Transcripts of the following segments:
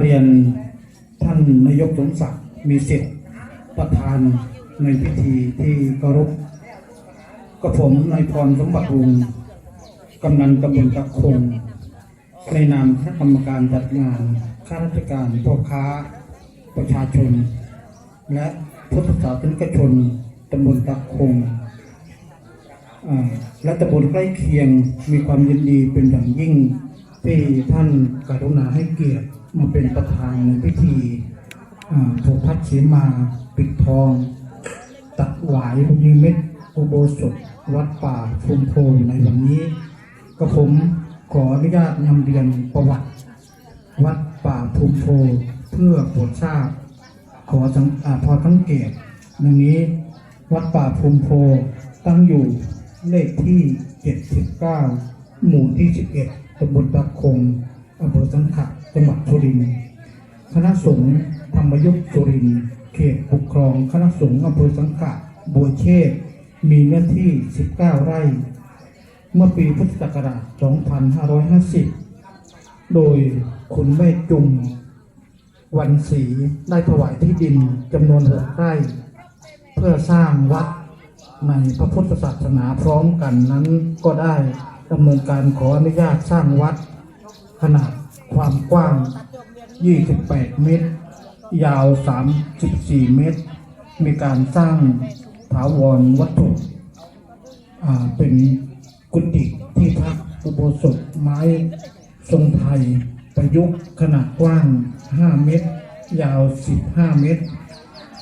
เรียนท่านนายกสมศักดิ์มีสิทธิ์ประธานในพิธีที่เคารพกับผมนายพรสมบัติวงศ์กำนันตำบลตะคงในนามคณะกรรมการจัดงานข้าราชการพ่อค้าประชาชน และพุทธศาสนิกชนตำบลตะคงและตำบลใกล้เคียงมีความยินดีเป็นอย่างยิ่งที่ท่านกรุณาให้เกียรติ มาเป็นประธานในพิธีถูกพัดเสมาปิดทอง ตัดหวายลูกนิมิตอุโบสถวัดป่าฟุมโพในวันนี้ ก็ผมขออนุญาตนำเรียนประวัติ วัดป่าภูมโพเพื่อโปรดทราบ ขอสังอพอสังเกตดังนี้วัดป่าภูมโพตั้งอยู่เลขที่ 79 หมู่ที่ 11ตำบลตะคง อำเภอสังขะจังหวัดสุรินทร์คณะสงฆ์ธรรมยุทธสุรินทร์เขตปกครองคณะสงฆ์อำเภอสังขะบัวเชษมีเนื้อที่ 19 ไร่ เมื่อปีพุทธศักราช 2550 โดยคุณแม่จุมวันศรีได้ถวายที่ดินจำนวนหกไร่ เพื่อสร้างวัดในพระพุทธศาสนาพร้อมกันนั้นก็ได้ดำเนินการขออนุญาตสร้างวัด ขนาดความกว้าง 28 เมตร ยาว 34 เมตร มีการสร้างถาวรวัตถุเป็นกุฏิที่พักอุโบสถไม้ทรงไทยประยุกต์ขนาดกว้าง 5 เมตร ยาว 15 เมตร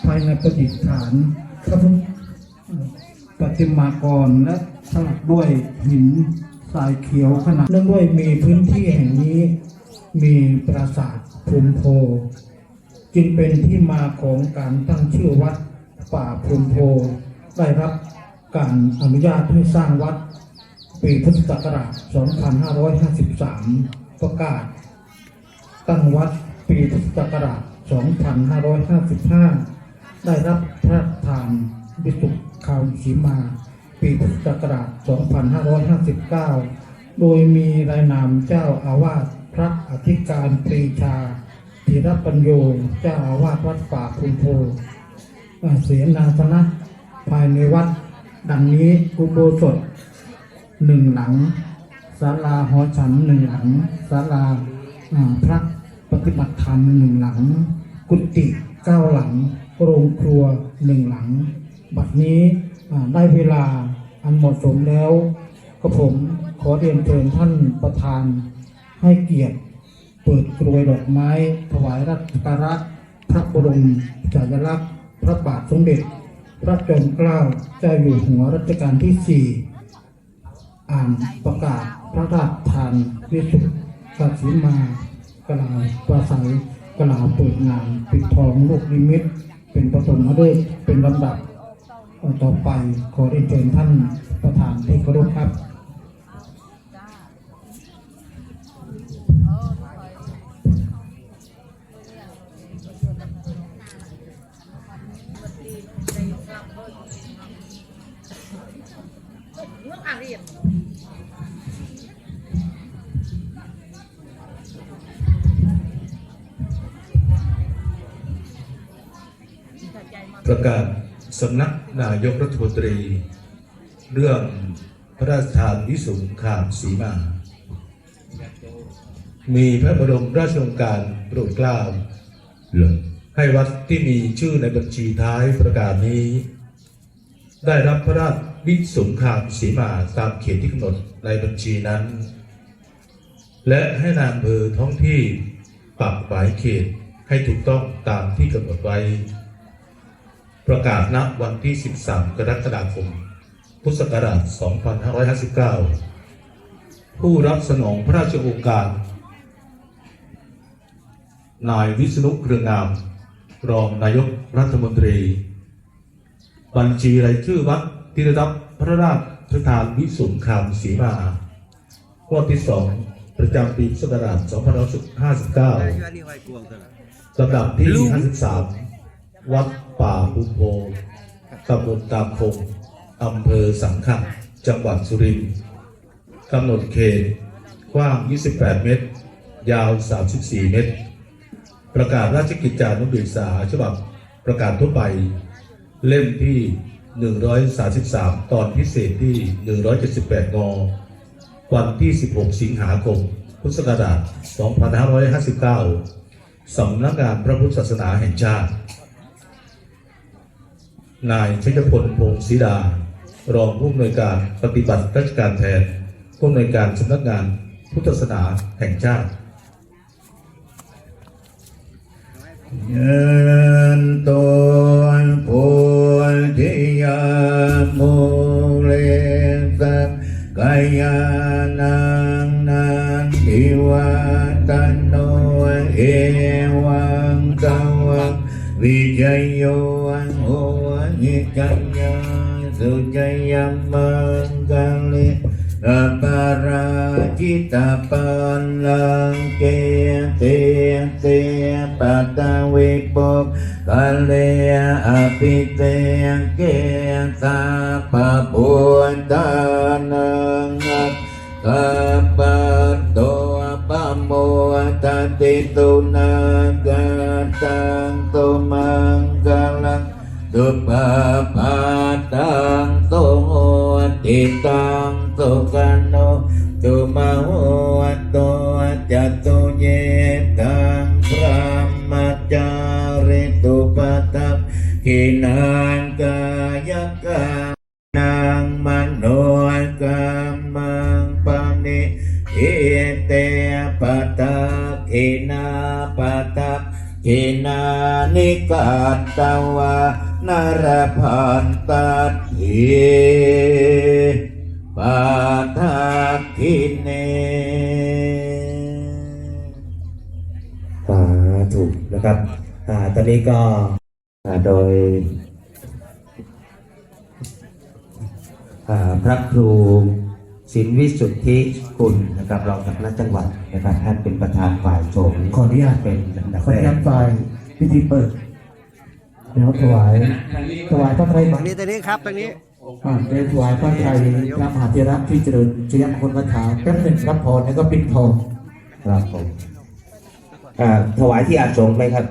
ภายในประดิษฐานพระพุทธปฏิมากรและสลักด้วยหิน ทรายเขียวขนาดเนื่องด้วยมีพื้นที่แห่งนี้ มีปราสาทภูมิโพ จึงเป็นที่มาของการตั้งชื่อวัดป่าภูมิโพ ได้รับการอนุญาตให้สร้างวัด ปีพุทธศักราช 2553 ประกาศ ตั้งวัดปีพุทธศักราช 2555 ได้รับพระราชทานวิสุทธิคาวสีมา ปีพุทธศักราช 2559 โดยมีรายนามเจ้าอาวาสพระอธิการปรีชาธีรปัญโยเจ้าอาวาสวัดป่าพุนโพเสียนาสนะภายในวัด ดังนี้อุโบสถหนึ่งหลังศาลาหอฉันหนึ่งหลังศาลาพระปฏิบัติธรรมหนึ่งหลัง กุฏิเก้าหลังโรงครัวหนึ่งหลัง บัดนี้ได้เวลา อันเหมาะสมแล้วก็ผมขอเรียนเชิญท่านประธานให้เกียรติเปิดกรวยดอกไม้ ถวายรัตการะพระบรมฉายลักษณ์พระบาทสมเด็จ พระจอมเกล้าเจ้าอยู่หัวรัชกาลที่สี่อ่านประกาศพระราชทานวิสุทธิกสิมากล่าวประสัยกล่าวเปิดงานปิดทองลูกนิมิต เป็นประสมฤกษ์เป็นลำดับ ต่อไปขอเรียนเชิญท่านประธานที่เคารพครับ สำนักนายกรัฐมนตรี เรื่องพระราชทานวิสุงขามสีมา มีพระบรมราชโองการโปรดเกล้าให้วัดที่มีชื่อในบัญชีท้ายประกาศนี้ ได้รับพระราชวิสุงขามสีมาตามเขตที่กำหนดในบัญชีนั้น และให้นายอำเภอท้องที่ปรับหมายเขตให้ถูกต้องตามที่กำหนดไว้ ประกาศณวันที่ 13 กรกฎาคม พุทธศักราช 2559 ผู้รับสนองพระราชโองการ นายวิษณุเครืองาม รองนายกรัฐมนตรี บัญชีรายชื่อวัดที่ได้รับพระราชทานวิสุงคามสีมาข้อที่2ประจำปีพุทธศักราช 2559ลำดับที่ 53 วัดป่าภูโพตำบลตาคงอำเภอสังขะจังหวัดสุรินทร์กำหนดเขตกว้าง 28 เมตร ยาว 34 เมตร ประกาศราชกิจจานุเบกษาฉบับประกาศทั่วไป เล่มที่ 133 ตอนพิเศษที่ 178 ง วันที่ 16 สิงหาคม พุทธศักราช 2559 สำนักงานพระพุทธศาสนาแห่งชาติ นายชัยพลพงศ์ศรีดา รองผู้อำนวยการปฏิบัติราชการแทนผู้อำนวยการสำนักงานพุทธศาสนาแห่งชาติ ตาปันลังเกเตเตปัตตาวิปกกะเลอภิเตเกสาปะปุตตานังอัปกัปโตปะโมตติตุนากัตตังตุมังกลังตุปปาตังตุโหติตังตุกัน นิกาตวานารพันตัดหิปาทักขิเนสาถูกนะครับอ่าตอนนี้ก็อ่าโดยอ่าพระครูสินวิสุทธิคุณนะครับรองจากนักจังหวัดนะครับท่านเป็นประธานฝ่ายสงฆ์ขออนุญาตเป็นลำดับขอแรอนุญากตฝ่ายพิธีเปิด เดี๋ยวถวายถวายพระไตรตรงนี้ตรงนี้ครับตรงนี้อ่าเดี๋ยวถวายพระไตรพระมหาเถระที่เจริญชยมงคลคาถาแป๊บหนึ่งรับพรแล้วก็ปิดทองครับผมอ่าถวายที่อาสงฆ์ไหมครับ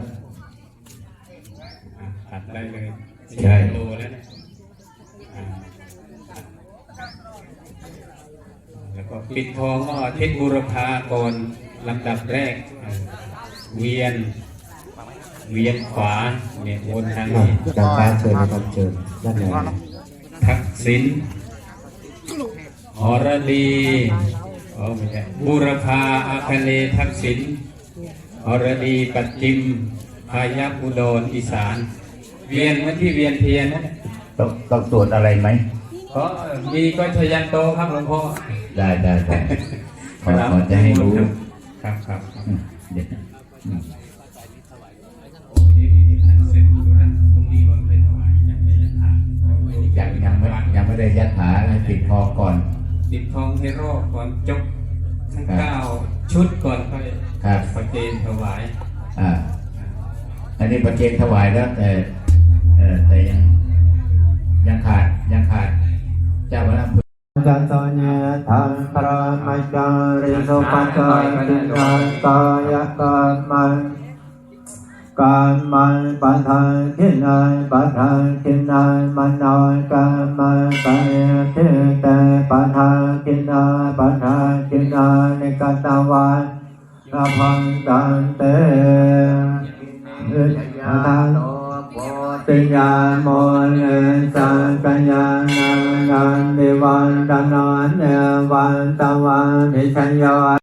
ตัดได้เลยใช่โลแล้วนะอ่าแล้วก็ปิดทองก็ทิศบุรพาก่อนลำดับแรกอ่าเวียน เวียนขวาเนี่ยวนทางอ่านี้อาจารย์ฟ้าเชิญนะครับเชิญด้านในทักษิณหรดีอ๋อไม่ใช่บุรพาอาคเนย์ทักษิณหรดีปัจจิมพายัพอุดรอีสาน เวียนเหมือนที่เวียนเทียนนะต้องต้องตรวจอะไรไหมก็มีก็ชยันโตครับหลวงพ่อได้ได้ได้ขอขอจะให้รู้ครับครับครับอืมเดี๋ยว ไม่ยังไม่ได้ยัดหาอะไรปิดทองก่อนติดทองให้รอบก่อนจบทั้งเก้าชุดก่อนค่อยครับประเคนถวาย อ่า อันนี้ประเคนถวายแล้วแต่เออแต่ยังยังขาดยังขาดเจ้าพระกัตโญทันปรามัจจาริสุปัจจาตินังกายกรรมัน การมันปัทานทินายปัทานทินายมโนกรรมันกาเทเตปัทานทินายปัทานทินายในกัตวันนาพังกันเตเอทาโนติญาโมเลสังกัญญาณังนเดวันดานนเนวันตวันนิชัญญา